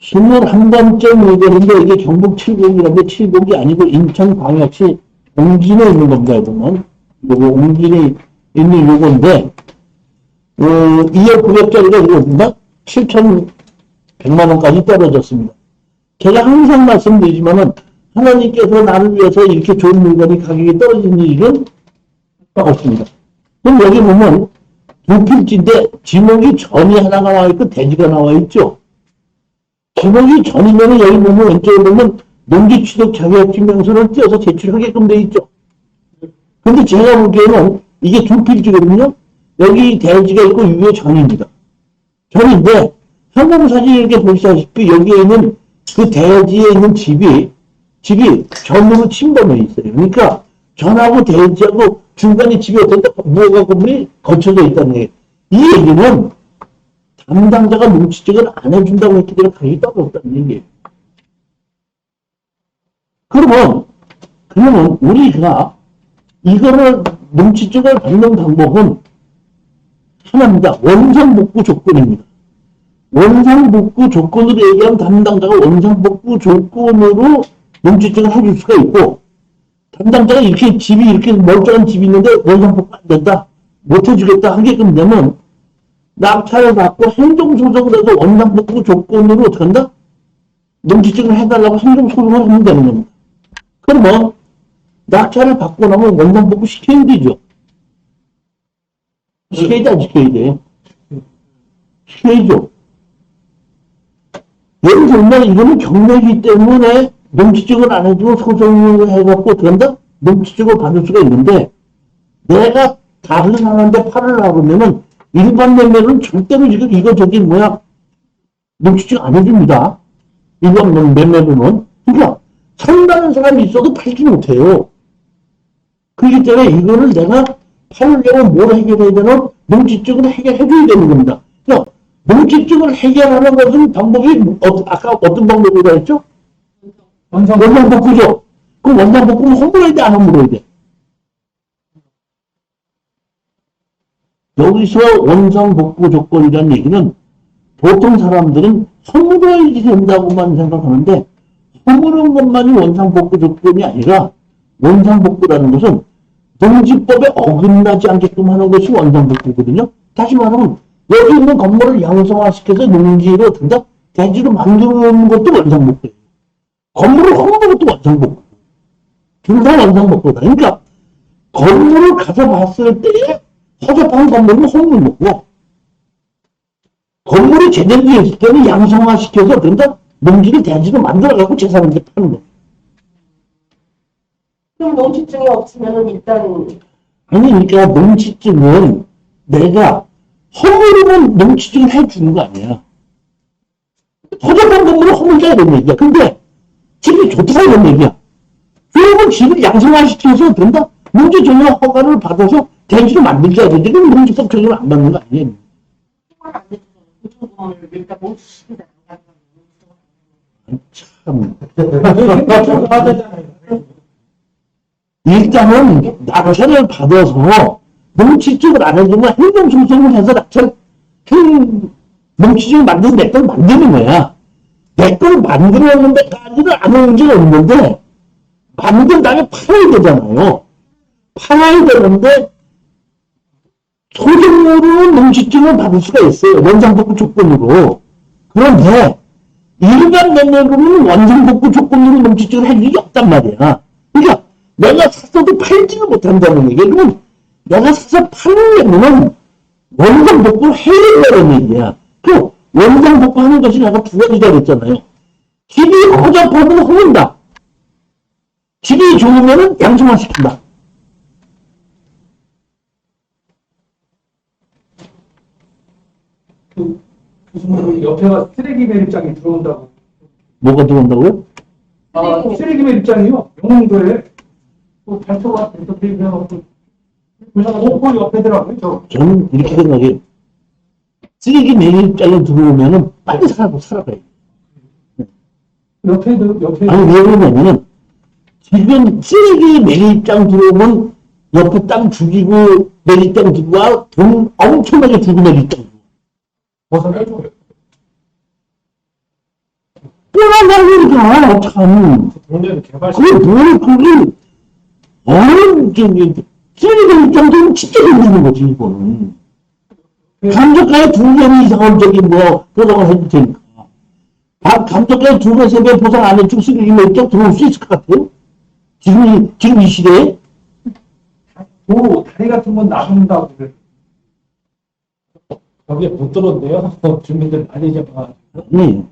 21번째 의견인데 이게 경북 칠곡이라는데 칠곡이 아니고 인천광역시 옹진에 있는 겁니다. 이거는. 요거 옹진에 있는 요건데 어, 2억 900짜리가 이거보다 7,100만 원까지 떨어졌습니다. 제가 항상 말씀드리지만은 하나님께서 나를 위해서 이렇게 좋은 물건이 가격이 떨어지는 일은 없습니다. 그럼 여기 보면 두 필지인데 지목이 전이 하나가 나와 있고 대지가 나와 있죠. 지목이 전이면 여기 보면 왼쪽에 보면 농지 취득 자격증 명서를 띄어서 제출하게끔 돼 있죠. 근데 제가 보기에는 이게 두 필지거든요. 여기 대지가 있고 위에 전입니다. 전인데 항공사진 이렇게 보시다시피 여기에 있는 그 대지에 있는 집이 집이 전으로 침범해 있어요. 그러니까 전하고 대지하고 중간에 집이 어떤 무허가 건물이 거쳐져 있다는 얘기예요. 이 얘기는 담당자가 눈치증을 안 해준다고 했기 때문에 가격이 떨어졌다는 얘기예요. 그러면 그러면 우리가 이거를 눈치증을 받는 방법은 하나입니다. 원상복구 조건입니다. 원상복구 조건으로 얘기하면 담당자가 원상복구 조건으로 눈치증을 해줄 수가 있고 담당자가 이렇게 집이 이렇게 멀쩡한 집이 있는데 원상복구 안 된다 못 해주겠다 하게끔 되면 낙찰을 받고 행정소송을 해서 원상복구 조건으로 한다? 눈치증을 해달라고 행정소송을 하면 되는 겁니다. 그러면 낙찰을 받고 나면 원상복구 시켜야 되죠. 시켜야 돼, 안 시켜야 돼? 시켜야죠. 예를 들면 이거는 경매이기 때문에 눈치증을 안 해주고 소송을 해갖고 한다? 눈치증을 받을 수가 있는데 내가 다른 사람한테 팔을 하면은 일반 매매는 절대로 지금 이거 저기 뭐야 눈치증 안 해줍니다. 일반 매매는 그러니까 산다는 사람이 있어도 팔지 못해요. 그렇기 때문에 이거를 내가 팔려면 뭘 해결해야 되나? 눈치증을 해결해줘야 되는 겁니다. 그러니까 눈치증을 해결하는 것은 방법이 어, 아까 어떤 방법이라 했죠? 원상 원상복구죠. 그럼 원상 복구는 허물어야 돼, 안 허물어야 돼? 여기서 원상복구 조건이라는 얘기는 보통 사람들은 허물어야지 된다고만 생각하는데 허물은 것만이 원상복구 조건이 아니라 원상복구라는 것은 농지법에 어긋나지 않게끔 하는 것이 원상복구거든요. 다시 말하면 여기 있는 건물을 양성화시켜서 농지로 든다 대지로 만들어놓는 것도 원상복구예요. 건물을 허무는 것도 원상복구. 둘다 원상복구다. 그러니까 건물을 가서 봤을 때에 허접한 건물은 허물 거고 건물이 제대로 되어 있을 때는 양성화시켜서 된다 농지를 대지로 만들어가고 재산을 파는 거. 그럼 농지증이 없으면 일단 아니, 그러니까 농지증은 내가 허물으면 농지증을 해주는 거 아니야. 허접한 건물은 허물자 이런 얘기야. 근데 집이 좋다 이런 얘기야. 그러면 집을 양성화시켜서 된다? 농지 전용 허가를 받아서 대지로 만들자 되지. 그럼 농지법 적용을 안 받는 거 아니에요. 참. 일단은 낙찰을 받아서 농지증을 안 해주면 행정소송을 해서 낙찰, 행, 농지증을 만드는 내걸 만드는 거야. 내걸 만들었는데 까지는 안 오는 게 없는데, 만든 다음에 팔아야 되잖아요. 팔아야 되는데, 소정으로 농지증을 받을 수가 있어요. 원상복구 조건으로. 그런데, 일반 매매로는 원상복구 조건으로 농지증을 할 일이 없단 말이야. 그러니까, 내가 샀어도 팔지는 못한다는 얘기야. 그럼 내가 사서 팔려면 원상 복구를 해야 된다는 얘기야. 그 원상 복구하는 것이 내가 두 가지가 됐잖아요. 집이 허접하면 허문다. 집이 좋으면 양성화시킨다. 무슨 옆에가 쓰레기 매립장이 들어온다고. 뭐가 들어온다고요? 아, 쓰레기 매립장이요? 영흥도에 그 발표가 돼서 대입해갖고 그래서 오포 옆에더라고요. 저 저는 이렇게 생각해요. 쓰레기 매입장에 들어오면은 빨리 살아, 살아가요. 옆에도 옆에 아니, 왜 그러냐면은, 지금 쓰레기 매입장 들어오면 옆에 땅 죽이고 매입장 주고 와, 돈 엄청나게 주고 매입장 벗어나죠. 그러니까, 참. 동네는 개발 그게 뭘, 그게, 어른, 저기, 쓰레기 입장에서는 진짜 힘드는 거지, 이거는. 감독가에 두번 이상은 저기 뭐, 보상을 해줄 테니까. 아, 감독가에 두 번, 세번 보상 안 해주고 몇장 들어올 수 있을 것 같아요? 지금, 이- 지금 이 시대에? 도로 다리 같은 건 나눈다고 그래. 거기에 못 들었는데요. 주민들 많이 잡아. 아니,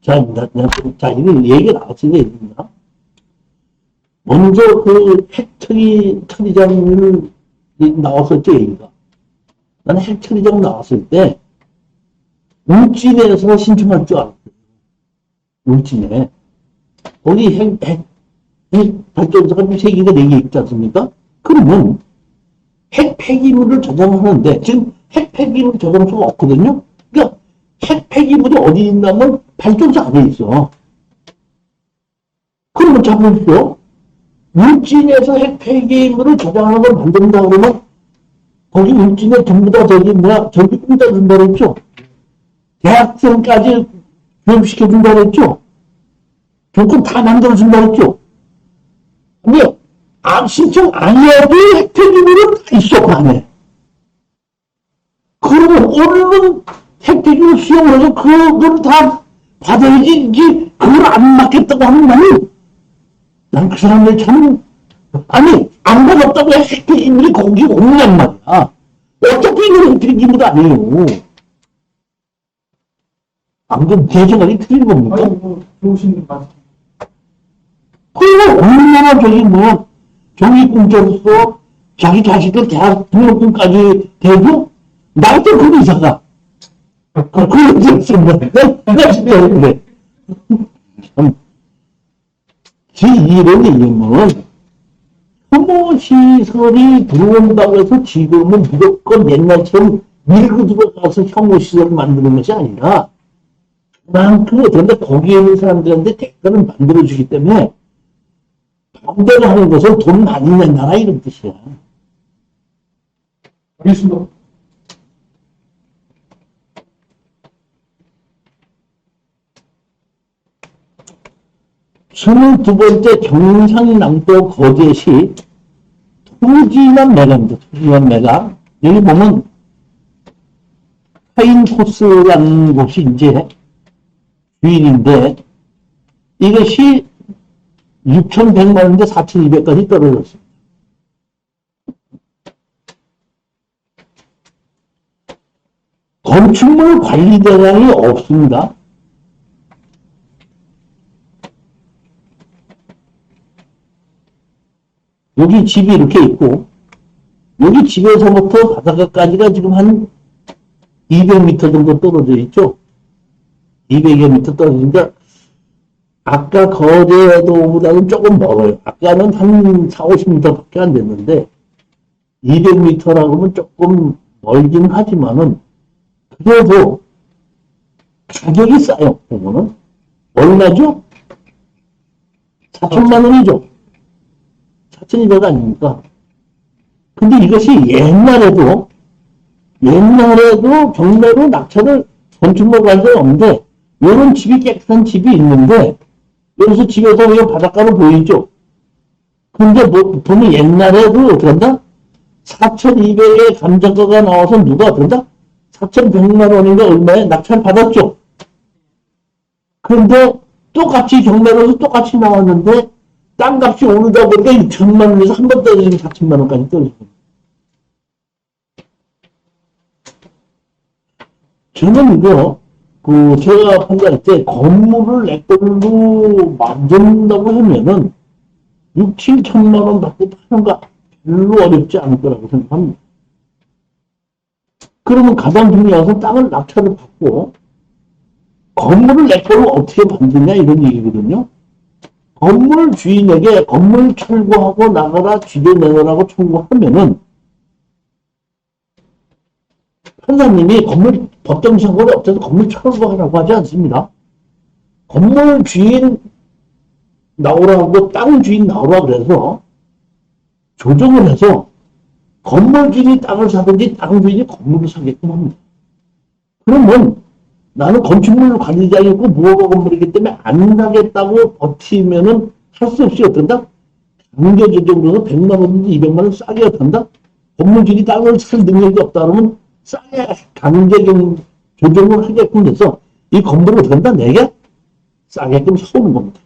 자, 나, 나, 자, 이런 얘기가 나왔으니까 얘기입니다. 먼저 그 핵처리, 처리장을 나왔었죠, 얘기가. 나는 핵처리장 나왔을 때, 울진에서 신청할 줄 알았어요. 울진에. 거기 핵, 핵, 핵 발전소가 세 개가 네 개 있지 않습니까? 그러면, 핵 폐기물을 저장하는데, 지금 핵 폐기물 저장소가 없거든요? 그러니까, 핵 폐기물이 어디 있냐면 발전소 안에 있어. 그러면 잡으십시오. 울진에서 핵 폐기물을 저장하는 걸 만든다 그러면 거기 울진에 전부 다 저기 뭐야 전부 뿜다 준다 그랬죠. 대학생까지 교육시켜준다 그랬죠. 조건 다 만들어준다 그랬죠. 근데 안 신청 안 해도 핵 폐기물은 다 있어 그 안에. 그러면 오늘은 핵폐기물 수용을 해서 그걸 다 받아야지, 이제 그걸 안 맡겠다고 하는 나는, 난그 사람들 참, 아니, 안 받았다고 핵폐기물이 거기 오느냔 말이야. 어차피 이건 핵폐기물 아니에요. 안 그럼 제 생각이 틀린 겁니까? 아니, 뭐, 좋으신 말씀. 그리고 얼마나 저기 뭐, 종이공자로서 자기 자식들 대학 등록금까지 대고, 나한테 그 의사가. 그, 그 의사였습니다. 내가 진짜 그래. 참, 제 이런 얘기면, 혐오 시설이 들어온다고 해서 지금은 무조건 옛날처럼 밀고 들어가서 혐오 시설을 만드는 것이 아니라, 그만큼, 그런데 거기에 있는 사람들한테 대가를 만들어주기 때문에, 반대를 하는 것은 돈 많이 낸다라 이런 뜻이야. 알겠습니다. 스물 두 번째 경상남도 거제시 토지만 매각입니다. 토지만 매각. 여기 보면 파인 코스라는 곳이 이제 주인인데 이것이 6,100만 원인데 4,200까지 떨어졌습니다. 건축물 관리 대상이 없습니다. 여기 집이 이렇게 있고, 여기 집에서부터 바닷가까지가 지금 한 200m 정도 떨어져 있죠? 200여 미터 떨어지니까, 아까 거제도보다는 조금 멀어요. 아까는 한 4, 50m 밖에 안 됐는데, 200m라고 하면 조금 멀긴 하지만은, 그래도 가격이 싸요, 그거는. 얼마죠? 4천만 원이죠. 4천이백 아닙니까? 근데 이것이 옛날에도, 옛날에도 경매로 낙찰을 건축물 관련 없는데, 이런 집이 깨끗한 집이 있는데, 여기서 집에서 이 바닷가로 보이죠? 근데 뭐, 보면 옛날에도 어떻게 한다? 4,200의 감정가가 나와서 누가 한다? 4,100만 원인가 얼마에 낙찰 받았죠? 그런데 똑같이 경매로서 똑같이 나왔는데, 땅값이 오르다 보니까 6천만 원에서 한 번 떨어지면 4천만 원까지 떨어지고. 저는 이거, 그, 제가 판단할 때 건물을 내 걸로 만든다고 하면은 6, 7천만 원 받고 파는 거 별로 어렵지 않을 거라고 생각합니다. 그러면 가장 중요한 것은 땅을 낙찰을 받고 건물을 내 걸로 어떻게 만드냐 이런 얘기거든요. 건물 주인에게 건물 철거하고 나가라 쥐도 내놓으라고 청구하면은 판사님이 건물 법정 선고를 없애서 건물 철거하라고 하지 않습니다. 건물 주인 나오라고 땅 주인 나오라 그래서 조정을 해서 건물 주인이 땅을 사든지 땅 주인이 건물을 사게끔 합니다. 그러면 나는 건축물 관리자이고 무허가 건물이기 때문에 안 사겠다고 버티면은 할 수 없이 어떤다? 강제적으로 100만 원인지 200만 원 싸게 어떤다? 건물주기 땅을 살 능력이 없다 그러면 싸게 강제적 조정을 하게끔 돼서 이 건물을 어떻게 한다? 내게 싸게끔 사오는 겁니다.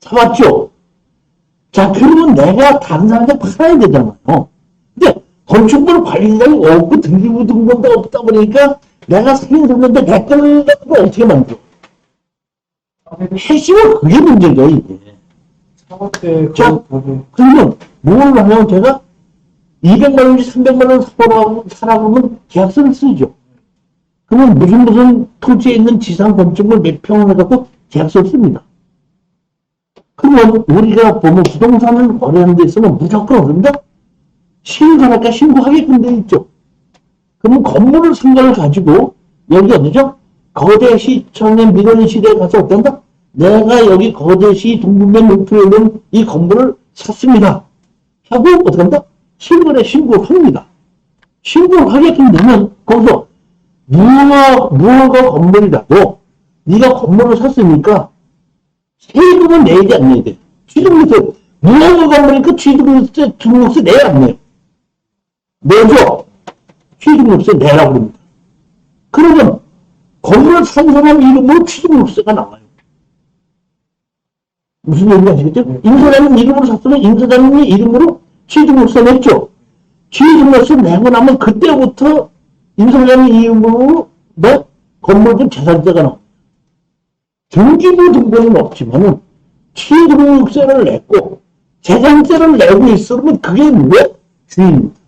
사왔죠? 자, 그러면 내가 다른 사람한테 팔아야 되잖아요. 근데 건축물 관리자가 없고 등기부 등본도 없다 보니까 내가 사긴 샀는데 내 갖고 어떻게 만들어? 핵심은 그게 문제죠, 이게. 자. 그 그러면 뭘 하냐면 제가 200만 원인지 300만 원 사라고 하면 계약서를 쓰죠. 그러면 무슨 무슨 토지에 있는 지상 건축물 몇 평을 해갖고 계약서를 씁니다. 그러면 우리가 보면 부동산을 거래하는 데 있으면 무조건 어른다? 신고할까 신고하게끔 돼 있죠. 그러면 건물을 산걸 가지고 여기 어디죠? 거대시청의 민원인 시대에 가서 어떤다? 내가 여기 거대시 동분면 목표에 있는 이 건물을 샀습니다. 하고 어떻게 한다? 신고에 신고를 합니다. 신고를 하게끔 되면 거기서 무허가, 무허가 건물이라도 네가 건물을 샀으니까 세금은 내지 안 내야 돼. 취득세, 무허가 건물이니까 취득세, 등록세 내야 안 내요. 내죠. 취득세 내라고 합니다. 그러면 건물을 산 사람 이름으로 취득세가 나와요. 무슨 얘기인지 아시겠죠? 임사장님 이름으로 샀으면 임사장님 이름으로 취득세 냈죠. 취득세 내고 나면 그때부터 임사장님 이름으로 내 건물들 재산세가 나옵니다. 등기부 등본은 없지만은 취득세를 냈고 재산세를 내고 있으면 그게 왜 주인입니다.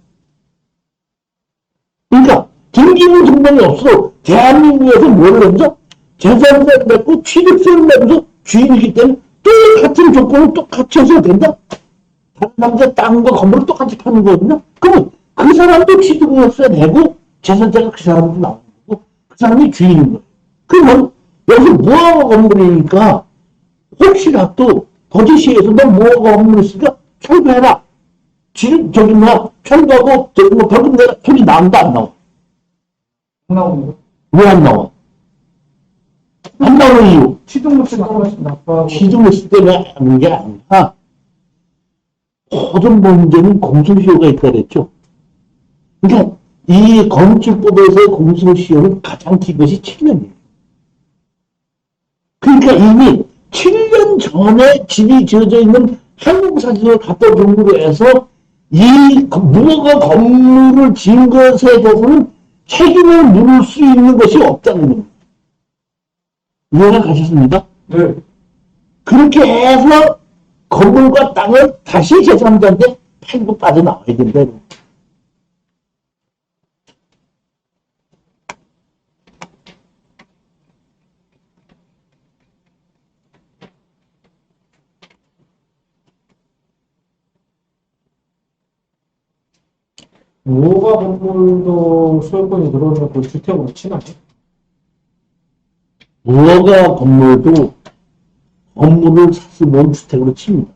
그러니까 등기부 등본이 없어도 대한민국에서 뭘 냈죠? 재산세를 냈고 취득세를 내면서 주인이기 때문에 똑같은 조건을 똑같이 해서 된다? 다른 남자 땅과 건물을 똑같이 파는 거거든요? 그러면 그 사람도 취득세 내고 재산세가 그 사람도 나오는 거고 그 사람이 주인인 거예요. 그러면 여기 무허가 건물이니까 혹시라도 거제시에서 너 무허가 건물 있으니까 철거해라. 지금 저기 뭐야 철거하고 저기 뭐 벌금 내라 소리 나온다 안 나와? 안 나오는 거. 왜안 나와? 안 나오는 이유 취득세가 훨씬 나빠하고. 시중했을 때문에 하는 게 아니라 모든 문제는 공소시효가 있다 그랬죠. 그러니까 이 건축법에서 공소시효는 가장 긴 것이 7년이에요. 그러니까 이미 7년 전에 집이 지어져 있는 한국 사진을 갖다 준으로 해서 이 무허가 건물을 지은 것에 대해서는 책임을 물을 수 있는 것이 없다는 겁니다. 이해가 가셨습니까? 네. 그렇게 해서 건물과 땅을 다시 제3자한테 팔고 빠져나와야 된다. 무허가 건물도 소유권이 들어오면 그 주택으로 치나요? 무허가 건물도 건물을 샀으면 주택으로 칩니다.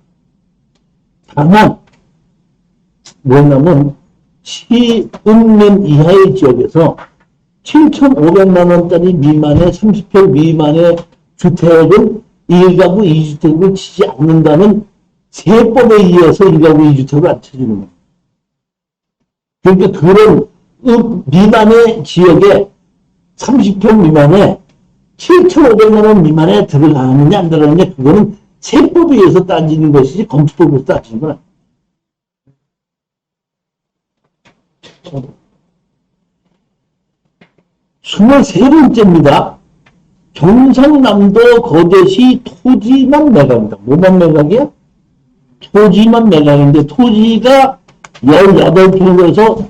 다만 뭐냐면 시읍면 이하의 지역에서 7,500만 원짜리 미만의 30평 미만의 주택은 1가구 2주택으로 치지 않는다는 세법에 의해서 1가구 2주택을 안 쳐주는 겁니다. 그러니까 그런 읍 미만의 지역에 30평 미만에 7,500만 원 미만에 들어가느냐 안 들어가느냐 그거는 세법에 의해서 따지는 것이지 의해서 따지는 건 아니에요. 스물세 번째입니다. 경상남도 거제시 토지만 매각입니다. 뭐만 매각이야? 토지만 매각인데 토지가 18평에서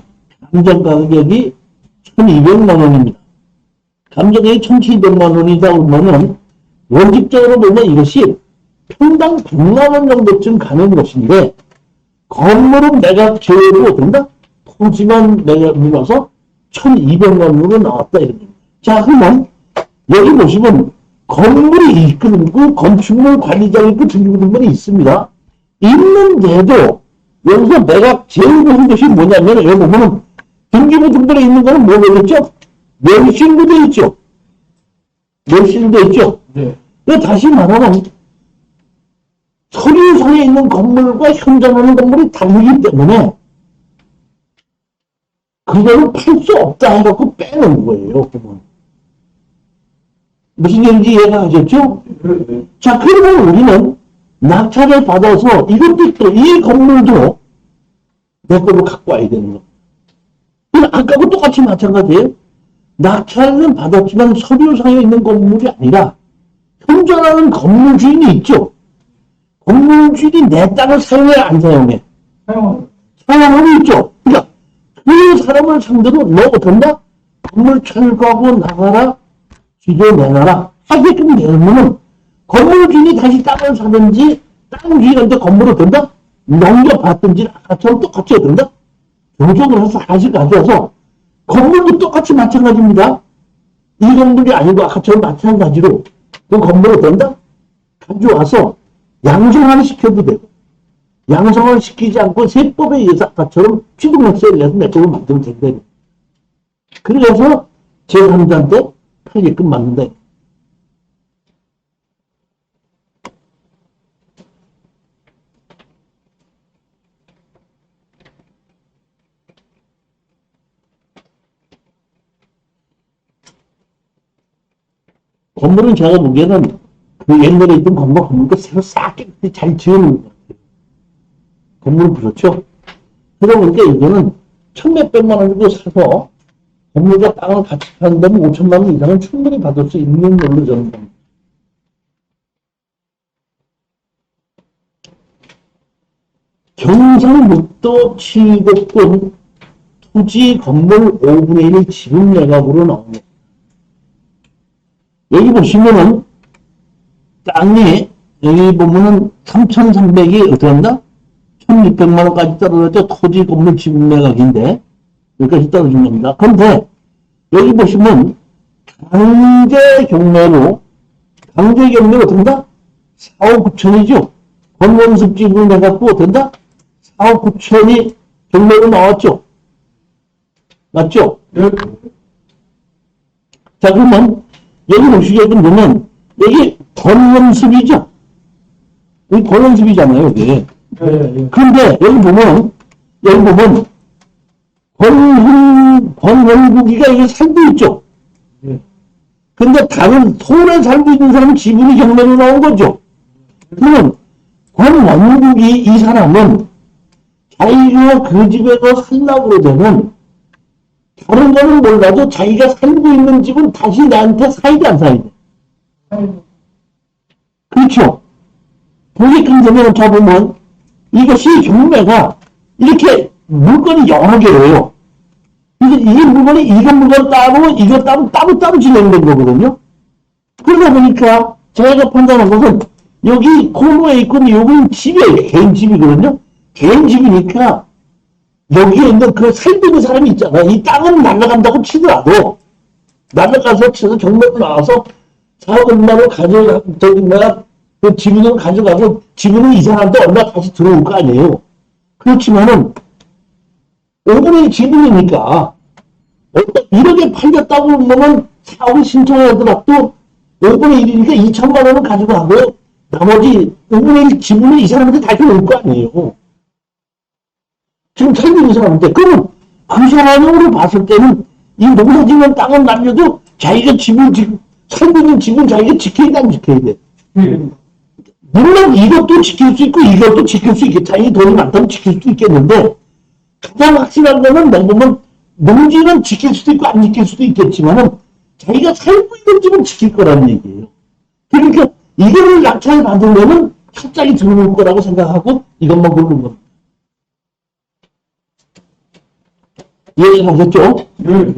감정 가격이 1200만 원입니다. 감정이 1,700만 원이다 그러면은 원칙적으로 보면 이것이 평당 100만 원 정도쯤 가는 것인데 건물은 매각 제외로 된다? 토지만 매각 밀어서 1,200만 원으로 나왔다 이런. 자 그러면 여기 보시면 건물이 있고 건축물 관리자 있고 등기부등본이 있습니다. 있는데도 여기서 매각 제외로 한 것이 뭐냐면 여기 보면은 등기부등본에 있는 거는 뭐겠죠? 명신구돼 있죠. 멸실돼 있죠? 네. 그 다시 말하면 서류상에 있는 건물과 현장하는 건물이 다르기 때문에 그거는 팔수 없다 해갖고 빼는 거예요. 보면. 무슨 얘기인지 이해가 가셨죠? 네. 자, 그러면 우리는 낙찰을 받아서 이것도 또 이 건물도 내 걸로 갖고 와야 되는 거. 그럼 아까하고 똑같이 마찬가지예요. 낙찰은 받았지만 서류상에 있는 건물이 아니라 현존하는 건물 주인이 있죠. 건물 주인이 내 땅을 사용해 안 사용해? 사용하는 사용하고 있죠. 그러니까 그 사람을 상대로 너 된다? 건물 철거하고 나가라. 지도 내놔라. 하게끔 되면은 건물 주인이 다시 땅을 사든지 땅 주인한테 건물을 된다? 넘겨받든지 아까처럼 똑같이 해야 된다? 조정을 해서 하나씩 가져와서 건물도 똑같이 마찬가지입니다. 이 건물이 아니고 아까처럼 마찬가지로 그 건물을 된다? 가져와서 양성화를 시켜도 되고 양성화를 시키지 않고 세법에 의해서 아까처럼 취득세를 내서 내 걸로 만들면 된다. 그래서 제3자한테 팔게끔 만든다. 건물은 제가 보기에는 그 옛날에 있던 건물 건물도 새로 싹 깨끗이 잘 같아요. 건물은 그렇죠. 그러다 보니까 이거는 천몇백만 원 주고 사서 건물과 땅을 같이 판다면 5천만 원 이상은 충분히 받을 수 있는 걸로 저는 봅니다. 경상북도 칠곡군 토지 건물 5분의 1 지분 매각으로 나옵니다. 여기 보시면은 땅이 여기 보면은 3,300이 어떻게 한다? 1,600만 원까지 떨어졌죠. 토지 건물 지분 매각인데 여기까지 떨어진 겁니다. 그런데 여기 보시면 강제 경매로 강제 경매로 된다? 4억 9천이죠. 권원습 지분 해갖고 된다? 4억 9천이 경매로 나왔죠. 맞죠? 네. 자, 그러면, 여기 보시게 되면, 여기 권원습이죠? 여기 권원습이잖아요, 여기. 네. 네. 그런데, 여기 보면, 여기 보면, 권훈, 권원국이가 여기 살고 있죠? 네. 근데 다른 서울에 살고 있는 사람은 지분이 경매로 나온 거죠? 그러면, 권원국이 이 사람은 자기가 그 집에서 살라고 그러면은, 다른 거는 몰라도 자기가 살고 있는 집은 다시 나한테 돼, 안 돼? 그렇죠? 되면 잡으면 이것이 경매가 이렇게 물건이 여러 개예요. 이게 물건이 이건 물건 따로 이거 따로 따로 따로 진행된 거거든요. 그러다 보니까 제가 판단한 것은 여기 코너에 있고 여기는 집이에요. 개인 집이거든요. 개인 집이니까 여기에 있는 그 있는 사람이 있잖아. 이 땅은 날라간다고 치더라도 날라가서 쳐서 경매로 나와서 4억 얼마로 가져가, 내가 그 지분을 가져가고 지분은 이 사람한테 얼마 다시 들어올 거 아니에요. 그렇지만은 5분의 1 지분이니까 어떤 1억에 팔렸다고 그러면 4억을 신청하더라도 5분의 1이니까 2천만 원은 가져가고 나머지 5분의 1 지분은 이 사람한테 다시 올 거 아니에요. 지금 살고 있는 사람한테. 그러면 그 사람으로 봤을 때는 이 농사짓는 땅은 남겨도 자기가 집을 지금 살고 있는 집은 자기가 지켜야 돼, 안 지켜야 돼. 네. 물론 이것도 지킬 수 있고 이것도 지킬 수 있겠다. 자기 돈이 많다면 지킬 수도 있겠는데 가장 확실한 거는 뭐냐면 농지는 지킬 수도 있고 안 지킬 수도 있겠지만은 자기가 살고 있는 집은 지킬 거라는 얘기예요. 그러니까 이거를 낙찰 받으면은 갑자기 들어올 거라고 생각하고 이것만 고르는 겁니다. 이해가 가셨죠? 네.